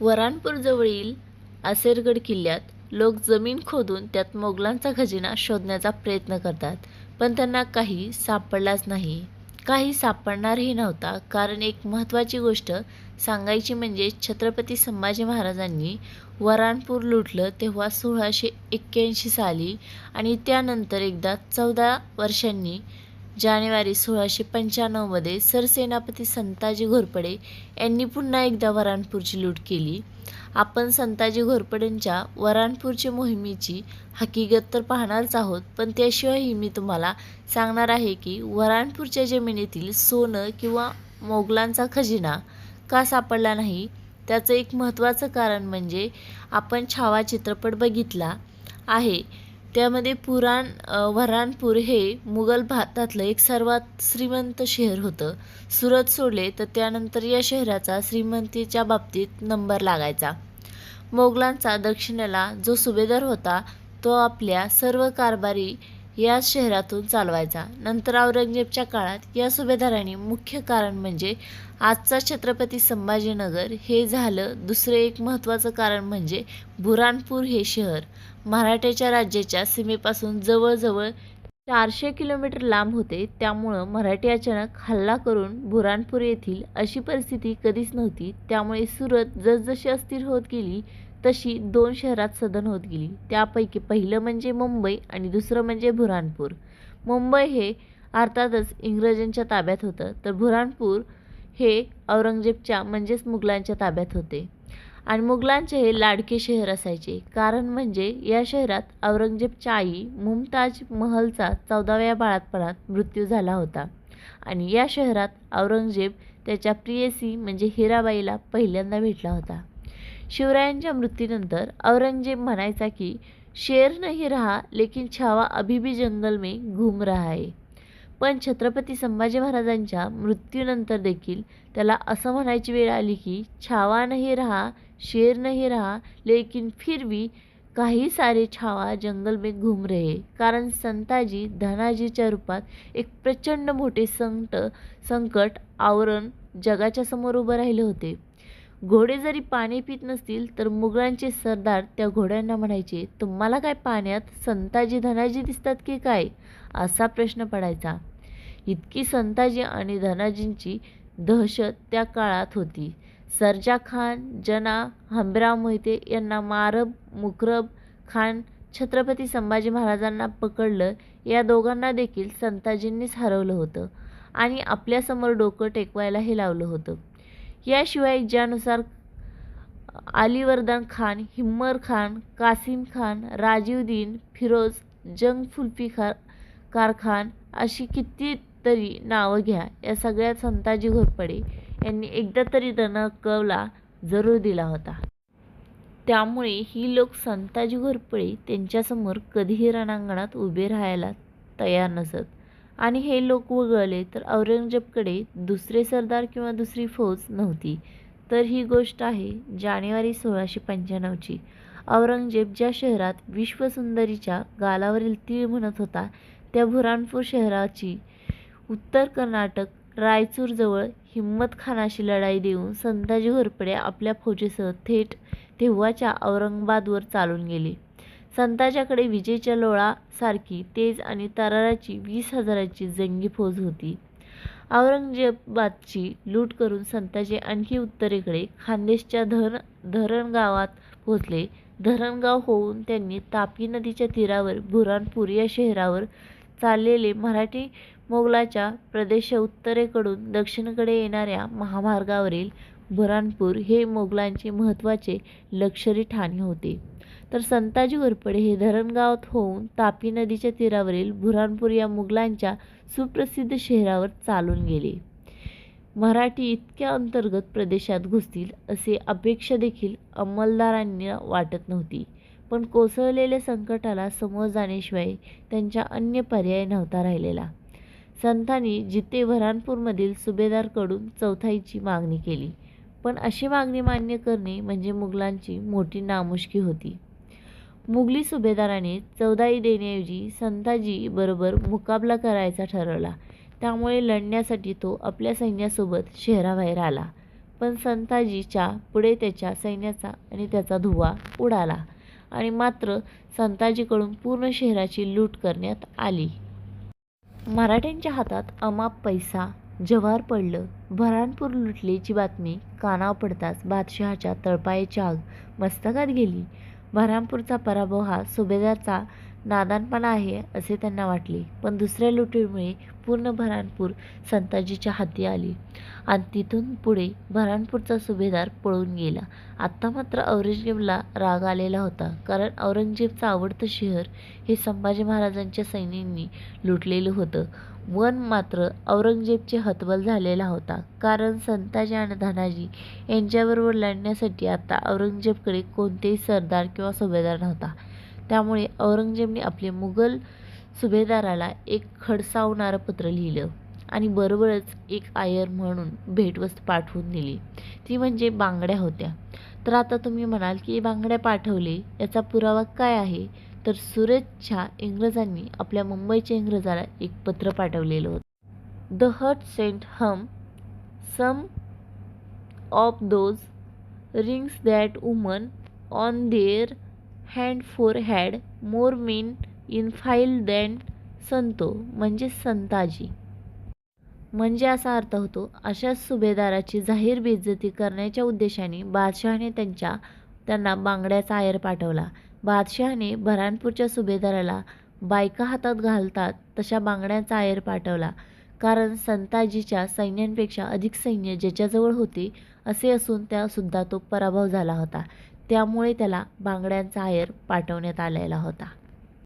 वरानपूरजवळील आसेरगड किल्ल्यात लोक जमीन खोदून त्यात मोगलांचा खजिना शोधण्याचा प्रयत्न करतात पण त्यांना काही सापडलाच नाही. काही सापडणारही नव्हता कारण एक महत्त्वाची गोष्ट सांगायची म्हणजे छत्रपती संभाजी महाराजांनी वरानपूर लुटलं तेव्हा सोळाशे एक्क्याऐंशी साली आणि त्यानंतर एकदा चौदा वर्षांनी जानेवारी सोळाशे पंच्याण्णवमध्ये सरसेनापती संताजी घोरपडे यांनी पुन्हा एकदा वरानपूरची लूट केली. आपण संताजी घोरपडेंच्या वरानपूरची मोहिमेची हकीकत तर पाहणारच आहोत पण त्याशिवायही मी तुम्हाला सांगणार आहे की वरानपूरच्या जमिनीतील सोनं किंवा मोगलांचा खजिना का सापडला नाही त्याचं एक महत्त्वाचं कारण म्हणजे आपण छावा चित्रपट बघितला आहे. त्यामध्ये पुराण अ, वरानपूर हे मुघल भारतातलं एक सर्वात श्रीमंत शहर होतं. सुरत सोडले तर त्यानंतर या शहराचा श्रीमंतीच्या बाबतीत नंबर लागायचा. मोगलांचा दक्षिणेला जो सुभेदार होता तो आपल्या सर्व कारभारी याच शहरातून चालवायचा. नंतर औरंगजेबच्या काळात या सुभेदाराने मुख्य कारण म्हणजे आजचा छत्रपती संभाजीनगर हे झालं दुसरं एक महत्त्वाचं कारण म्हणजे बुरानपूर हे शहर. मराठ्याच्या राज्याच्या सीमेपासून जवळजवळ चारशे किलोमीटर लांब होते त्यामुळं मराठी अचानक हल्ला करून बुरानपूर येथील अशी परिस्थिती कधीच नव्हती. त्यामुळे सुरत जसजशी अस्थिर होत गेली तशी दोन शहरात सदन होत गेली. त्यापैकी पहिलं म्हणजे मुंबई आणि दुसरं म्हणजे बुऱ्हाणपूर. मुंबई हे अर्थातच इंग्रजांच्या ताब्यात होतं तर बुऱ्हाणपूर हे औरंगजेबच्या म्हणजेच मुघलांच्या ताब्यात होते. आणि मुघलांचे हे लाडके शहर असायचे. कारण म्हणजे या शहरात औरंगजेबच्या आई मुमताज महलचा चौदाव्या बाळातपणात मृत्यू झाला होता. आणि या शहरात औरंगजेब त्याच्या प्रियसी म्हणजे हिराबाईला पहिल्यांदा भेटला होता. शिवरायांच्या मृत्यूनंतर औरंगजेब म्हणायचा की शेर नाही रहा लेकिन छावा अभी भी जंगल में घूम रहा है. पण छत्रपती संभाजी महाराजांच्या मृत्यूनंतर देखील त्याला असं म्हणायची वेळ आली की छावा नाही रहा शेर नहीं रहा लेकिन फिर भी काही सारे छावा जंगल में घूम रहे। कारण संताजी धनाजीच्या रूपात एक प्रचंड मोठे संकट संकट आवरण जगाच्या समोर उभं राहिले होते. घोडे जरी पाणी पित नसतील तर मुघलांचे सरदार त्या घोड्यांना म्हणायचे तुम्हाला काय पाण्यात संताजी धनाजी दिसतात की काय? असा प्रश्न पडायचा. इतकी संताजी आणि धनाजींची दहशत त्या काळात होती. सरजा खान जना हमराव मोहिते यांना मारब मुकरब खान छत्रपती संभाजी महाराजांना पकडलं या दोघांना देखील संताजींनीच हरवलं होतं आणि आपल्यासमोर डोकं टेकवायलाही लावलं होतं. याशिवाय ज्यानुसार अलीवर्दन खान हिम्मर खान कासिम खान राजीवद्दीन फिरोज जंग फुल्फी खार कारखान अशी कितीतरी नावं घ्या या सगळ्या संताजी घोरपडे यांनी एकदा तरी दणकवला जरूर दिला होता. त्यामुळे ही लोक संताजी घोरपडे त्यांच्यासमोर कधीही रणांगणात उभे राहायला तयार नसत. आणि हे लोक वगळले तर औरंगजेबकडे दुसरे सरदार किंवा दुसरी फौज नव्हती. तर ही गोष्ट आहे जानेवारी सोळाशे पंच्याण्णवची. औरंगजेब ज्या शहरात विश्वसुंदरीच्या गालावरील तीळ म्हणत होता त्या बुऱ्हाणपूर शहराची उत्तर कर्नाटक रायचूरजवळ हिम्मतखानाशी लढाई देऊन संताजी घोरपडे आपल्या फौजेसह थेट तेव्हाच्या औरंगाबादवर चालून गेले. संताच्याकडे विजेच्या लोळासारखी तेज आणि तराराची वीस हजाराची जंगी फौज होती. औरंगजेबादची लूट करून संताजी आणखी उत्तरेकडे खानदेशच्या धरण धरणगावात पोहोचले. धरणगाव होऊन त्यांनी तापी नदीच्या तीरावर बुरानपूर या शहरावर चाललेले मराठी मोगलाच्या प्रदेश उत्तरेकडून दक्षिणेकडे येणाऱ्या महामार्गावरील बुऱ्हाणपूर हे मोगलांचे महत्त्वाचे लष्करी ठाणे होते. तर संताजी घोरपडे हे धरणगावात होऊन तापी नदीच्या तीरावरील बुऱ्हाणपूर या मुघलांच्या सुप्रसिद्ध शहरावर चालून गेले. मराठी इतक्या अंतर्गत प्रदेशात घुसतील असे अपेक्षा देखील अंमलदारांना वाटत नव्हती. पण कोसळलेल्या संकटाला समोर जाण्याशिवाय त्यांच्या अन्य पर्याय नव्हता राहिलेला. संतांनी जिते बुऱ्हाणपूरमधील सुभेदारकडून चौथाईची मागणी केली. पण अशी मागणी मान्य करणे म्हणजे मुघलांची मोठी नामुष्की होती. मुघली सुभेदाराने चौदाई देण्याऐवजी संताजी बरोबर मुकाबला करायचा ठरवला. त्यामुळे लढण्यासाठी तो आपल्या सैन्यासोबत शहराबाहेर आला. पण संताजीच्या पुढे त्याच्या सैन्याचा आणि त्याचा धुव्वा उडाला. आणि मात्र संताजीकडून पूर्ण शहराची लूट करण्यात आली. मराठ्यांच्या हातात अमाप पैसा जव्हार पडलं बऱ्हाणपूर लुटल्याची बातमी कानावर पडताच बादशहाच्या तळपायाची आग मस्तकात गेली. बऱ्हाणपूरचा पराभव हा सुभेदारचा नादानपणा आहे असे त्यांना वाटले. पण दुसऱ्या लुटीमुळे पूर्ण बऱ्हाणपूर संताजीच्या हाती आली आणि तिथून पुढे भरणपूरचा सुभेदार पळून गेला. आत्ता मात्र औरंगजेबला राग आलेला होता कारण औरंगजेबचं आवडतं शहर हे संभाजी महाराजांच्या सैन्यांनी लुटलेलं होतं. वन मात्र औरंगजेबचे हतबल झालेला होता कारण संताजी आणि धनाजी यांच्याबरोबर लढण्यासाठी आता औरंगजेबकडे कोणतेही सरदार किंवा सुभेदार नव्हता. त्यामुळे औरंगजेबने आपले मुघल सुभेदाराला एक खडसावणारं पत्र लिहिलं आणि बरोबरच एक आयर म्हणून भेटवस्तू पाठवून दिली. ती म्हणजे बांगड्या होत्या. तर आता तुम्ही म्हणाल की बांगड्या पाठवले याचा पुरावा काय आहे? तर सुरतच्या इंग्रजांनी आपल्या मुंबईच्या इंग्रजाला एक पत्र पाठवलेलं होतं. The hut sent him some of those rings that woman on their hand for had more mean in file than Santo म्हणजे संताजी. म्हणजे असा अर्थ होतो अशाच सुभेदाराची जाहीर बेइज्जती करण्याच्या उद्देशाने बादशहाने त्यांच्या त्यांना बांगड्याचा आयर पाठवला. बादशहाने बऱ्हाणपूरच्या सुभेदाराला बायका हातात घालतात तशा बांगड्यांचा आयर पाठवला. कारण संताजीच्या सैन्यांपेक्षा अधिक सैन्य ज्याच्याजवळ होते असे असून त्यासुद्धा तो पराभव झाला होता. त्यामुळे त्याला बांगड्यांचा आयर पाठवण्यात आलेला होता.